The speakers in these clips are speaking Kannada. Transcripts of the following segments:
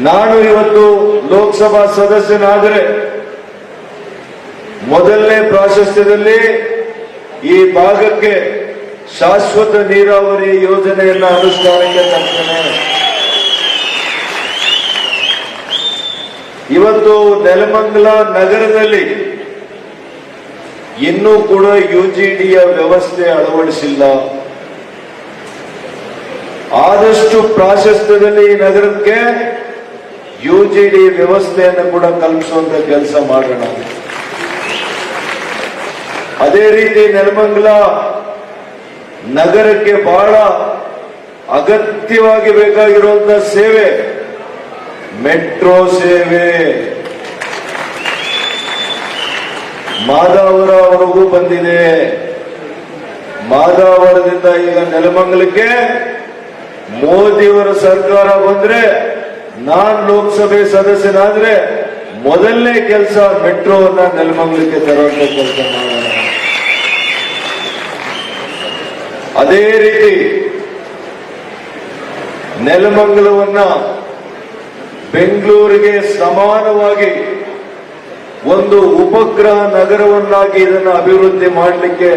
ನಾನು ಇವತ್ತು ಲೋಕಸಭಾ ಸದಸ್ಯನಾದರೆ ಮೊದಲನೇ ಪ್ರಾಶಸ್ತ್ಯದಲ್ಲಿ ಈ ಭಾಗಕ್ಕೆ ಶಾಶ್ವತ ನೀರಾವರಿ ಯೋಜನೆಯನ್ನ ಅನುಷ್ಠಾನಕ್ಕೆ ತರ್ತೇನೆ ಇವತ್ತು ನೆಲಮಂಗಲ ನಗರದಲ್ಲಿ ಇನ್ನೂ ಕೂಡ ಯುಜಿಡಿಯ ವ್ಯವಸ್ಥೆ ಅಳವಡಿಸಿಲ್ಲ. ಆದಷ್ಟು ಪ್ರಾಶಸ್ತ್ಯದಲ್ಲಿ ಈ ನಗರಕ್ಕೆ ಯುಜಿಡಿ ವ್ಯವಸ್ಥೆಯನ್ನು ಕೂಡ ಕಲ್ಪಿಸುವಂತ ಕೆಲಸ ಮಾಡೋಣ ಅದೇ ರೀತಿ ನೆಲಮಂಗಲ ನಗರಕ್ಕೆ ಬಹಳ ಅಗತ್ಯವಾಗಿ ಬೇಕಾಗಿರುವಂತ ಸೇವೆ ಮೆಟ್ರೋ ಸೇವೆ. ಮಾದಾವರವರೆಗೂ ಬಂದಿದೆ. ಮಾದಾವರದಿಂದ ಈಗ ನೆಲಮಂಗಲಕ್ಕೆ ಮೋದಿಯವರ ಸರ್ಕಾರ ಬಂದ್ರೆ ನಾನ್ ಲೋಕಸಭೆ ಸದಸ್ಯನಾದ್ರೆ ಮೊದಲನೇ ಕೆಲಸ ಮೆಟ್ರೋವನ್ನ ನೆಲಮಂಗ್ಲಕ್ಕೆ ತರುವಂತ ಕೆಲಸ ಮಾಡೋಣ. ಅದೇ ರೀತಿ ನೆಲಮಂಗಲವನ್ನ ಬೆಂಗಳೂರಿಗೆ ಸಮಾನವಾಗಿ ಒಂದು ಉಪಗ್ರಹ ನಗರವನ್ನಾಗಿ ಇದನ್ನು ಅಭಿವೃದ್ಧಿ ಮಾಡಲಿಕ್ಕೆ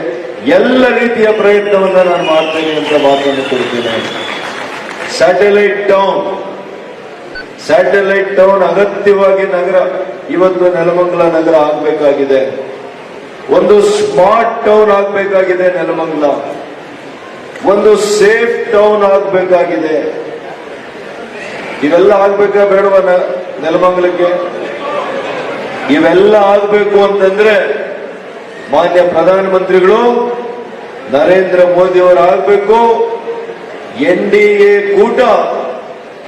ಎಲ್ಲ ರೀತಿಯ ಪ್ರಯತ್ನವನ್ನ ನಾನು ಮಾಡ್ತೇನೆ ಅಂತ ಮಾತನ್ನು ಕೊಡ್ತೇನೆ. ಸ್ಯಾಟಲೈಟ್ ಟೌನ್ ಸ್ಯಾಟಲೈಟ್ ಟೌನ್ ಅಗತ್ಯವಾಗಿ ನಗರ, ಇವತ್ತು ನೆಲಮಂಗಲ ನಗರ ಆಗಬೇಕಾಗಿದೆ. ಒಂದು ಸ್ಮಾರ್ಟ್ ಟೌನ್ ಆಗಬೇಕಾಗಿದೆ ನೆಲಮಂಗಲ. ಒಂದು ಸೇಫ್ ಟೌನ್ ಆಗಬೇಕಾಗಿದೆ. ಇವೆಲ್ಲ ಆಗ್ಬೇಕಾ ಬೇಡವ ನೆಲಮಂಗಲಕ್ಕೆ? ಇವೆಲ್ಲ ಆಗಬೇಕು ಅಂತಂದ್ರೆ ಮಾನ್ಯ ಪ್ರಧಾನಮಂತ್ರಿಗಳು ನರೇಂದ್ರ ಮೋದಿ ಅವರು ಆಗಬೇಕು ಎನ್ ಡಿ ಎ ಕೂಟ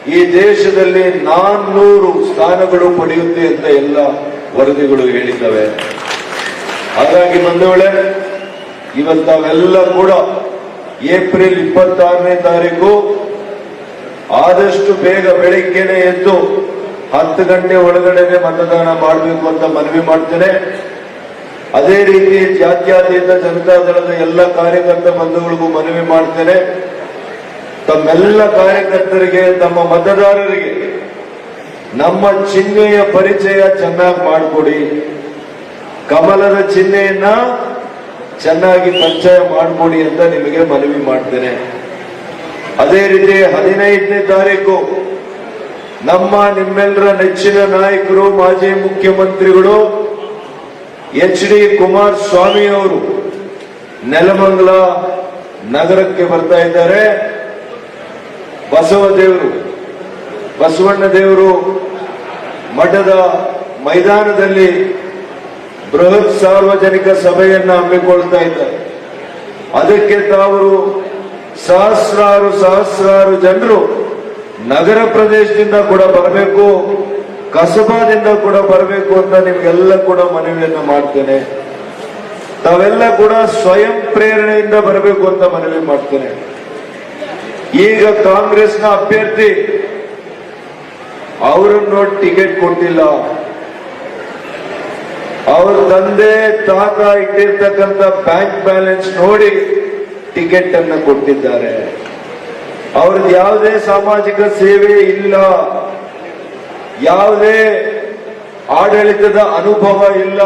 ಈ ದೇಶದಲ್ಲಿ ನಾನ್ನೂರು ಸ್ಥಾನಗಳು ಪಡೆಯುತ್ತೆ ಅಂತ ಎಲ್ಲ ವರದಿಗಳು ಹೇಳಿದ್ದಾವೆ. ಹಾಗಾಗಿ ಬಂದವಳೆ ಇವತ್ತು ಕೂಡ ಏಪ್ರಿಲ್ ಇಪ್ಪತ್ತಾರನೇ ತಾರೀಕು ಆದಷ್ಟು ಬೇಗ ಬೆಳಿಗ್ಗೆನೆ ಎದ್ದು ಹತ್ತು ಗಂಟೆ ಒಳಗಡೆನೆ ಮತದಾನ ಮಾಡಬೇಕು ಅಂತ ಮನವಿ ಮಾಡ್ತೇನೆ. ಅದೇ ರೀತಿ ಜಾತ್ಯತೀತ ಜನತಾದಳದ ಎಲ್ಲ ಕಾರ್ಯಕರ್ತ ಬಂಧುಗಳಿಗೂ ಮನವಿ ಮಾಡ್ತೇನೆ. ತಮ್ಮೆಲ್ಲ ಕಾರ್ಯಕರ್ತರಿಗೆ, ತಮ್ಮ ಮತದಾರರಿಗೆ ನಮ್ಮ ಚಿಹ್ನೆಯ ಪರಿಚಯ ಚೆನ್ನಾಗಿ ಮಾಡಿಕೊಡಿ. ಕಮಲದ ಚಿಹ್ನೆಯನ್ನ ಚೆನ್ನಾಗಿ ಪರಿಚಯ ಮಾಡಿಕೊಡಿ ಅಂತ ನಿಮಗೆ ಮನವಿ ಮಾಡ್ತೇನೆ. ಅದೇ ರೀತಿ ಹದಿನೈದನೇ ತಾರೀಕು ನಮ್ಮ ನಿಮ್ಮೆಲ್ಲರ ನೆಚ್ಚಿನ ನಾಯಕರು, ಮಾಜಿ ಮುಖ್ಯಮಂತ್ರಿಗಳು ಎಚ್ ಡಿ ಕುಮಾರಸ್ವಾಮಿ ಅವರು ನೆಲಮಂಗಲ ನಗರಕ್ಕೆ ಬರ್ತಾ ಇದ್ದಾರೆ. ಬಸವ ದೇವರು, ಬಸವಣ್ಣ ದೇವರು ಮಠದ ಮೈದಾನದಲ್ಲಿ ಬೃಹತ್ ಸಾರ್ವಜನಿಕ ಸಭೆಯನ್ನು ಹಮ್ಮಿಕೊಳ್ತಾ ಇದ್ದಾರೆ. ಅದಕ್ಕೆ ತಾವರು ಸಹಸ್ರಾರು ಸಹಸ್ರಾರು ಜನರು ನಗರ ಪ್ರದೇಶದಿಂದ ಕೂಡ ಬರಬೇಕು, ಕಸಬಾದಿಂದ ಕೂಡ ಬರಬೇಕು ಅಂತ ನಿಮಗೆಲ್ಲ ಕೂಡ ಮನವಿಯನ್ನು ಮಾಡ್ತೇನೆ. ತಾವೆಲ್ಲ ಕೂಡ ಸ್ವಯಂ ಪ್ರೇರಣೆಯಿಂದ ಬರಬೇಕು ಅಂತ ಮನವಿ ಮಾಡ್ತೇನೆ. ಈಗ ಕಾಂಗ್ರೆಸ್ನ ಅಭ್ಯರ್ಥಿ, ಅವರನ್ನು ಟಿಕೆಟ್ ಕೊಟ್ಟಿಲ್ಲ. ಅವ್ರ ತಂದೆ ತಾತ ಇಟ್ಟಿರ್ತಕ್ಕಂಥ ಬ್ಯಾಂಕ್ ಬ್ಯಾಲೆನ್ಸ್ ನೋಡಿ ಟಿಕೆಟ್ ಅನ್ನು ಕೊಟ್ಟಿದ್ದಾರೆ. ಅವ್ರದ್ದು ಯಾವುದೇ ಸಾಮಾಜಿಕ ಸೇವೆ ಇಲ್ಲ. ಯಾವುದೇ ಆಡಳಿತದ ಅನುಭವ ಇಲ್ಲ.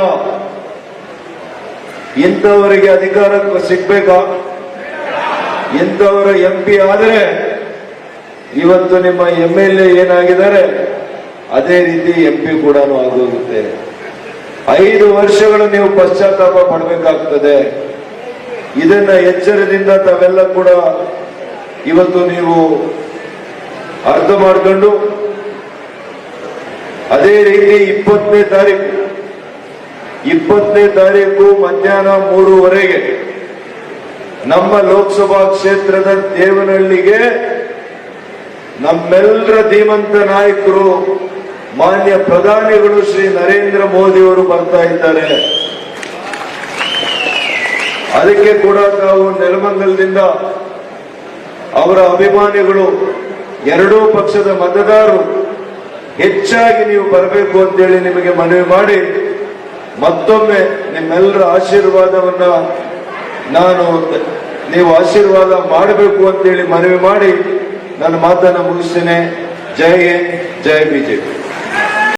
ಇಂಥವರಿಗೆ ಅಧಿಕಾರ ಸಿಗ್ಬೇಕಾ? ಇಂಥವರ ಎಂ ಪಿ ಆದರೆ ಇವತ್ತು ನಿಮ್ಮ ಎಂ ಎಲ್ ಎ ಏನಾಗಿದ್ದಾರೆ, ಅದೇ ರೀತಿ ಎಂ ಪಿ ಕೂಡ ಆಗೋಗುತ್ತೆ. ಐದು ವರ್ಷಗಳು ನೀವು ಪಶ್ಚಾತ್ತಾಪ ಪಡಬೇಕಾಗ್ತದೆ. ಇದನ್ನ ಎಚ್ಚರದಿಂದ ತಾವೆಲ್ಲ ಕೂಡ ಇವತ್ತು ನೀವು ಅರ್ಥ ಮಾಡಿಕೊಂಡು, ಅದೇ ರೀತಿ ಇಪ್ಪತ್ತನೇ ತಾರೀಕು ಇಪ್ಪತ್ತನೇ ತಾರೀಕು ಮಧ್ಯಾಹ್ನ ಮೂರುವರೆಗೆ ನಮ್ಮ ಲೋಕಸಭಾ ಕ್ಷೇತ್ರದ ದೇವನಹಳ್ಳಿಗೆ ನಮ್ಮೆಲ್ಲರ ಧೀಮಂತ ನಾಯಕರು, ಮಾನ್ಯ ಪ್ರಧಾನಿಗಳು ಶ್ರೀ ನರೇಂದ್ರ ಮೋದಿ ಅವರು ಬರ್ತಾ ಇದ್ದಾರೆ. ಅದಕ್ಕೆ ಕೂಡ ತಾವು ನೆಲಮಂಗಲದಿಂದ ಅವರ ಅಭಿಮಾನಿಗಳು, ಎರಡೂ ಪಕ್ಷದ ಮತದಾರರು, ಹೆಚ್ಚಾಗಿ ನೀವು ಬರಬೇಕು ಅಂತೇಳಿ ನಿಮಗೆ ಮನವಿ ಮಾಡಿ ಮತ್ತೊಮ್ಮೆ ನಿಮ್ಮೆಲ್ಲರ ಆಶೀರ್ವಾದವನ್ನ ನಾನು ನೀವು ಆಶೀರ್ವಾದ ಮಾಡಬೇಕು ಅಂತೇಳಿ ಮನವಿ ಮಾಡಿ ನನ್ನ ಮಾತನ್ನು ಮುಗಿಸ್ತೇನೆ. ಜೈ ಹಿಂದ್ ಜೈ ಬಿಜೆಪಿ.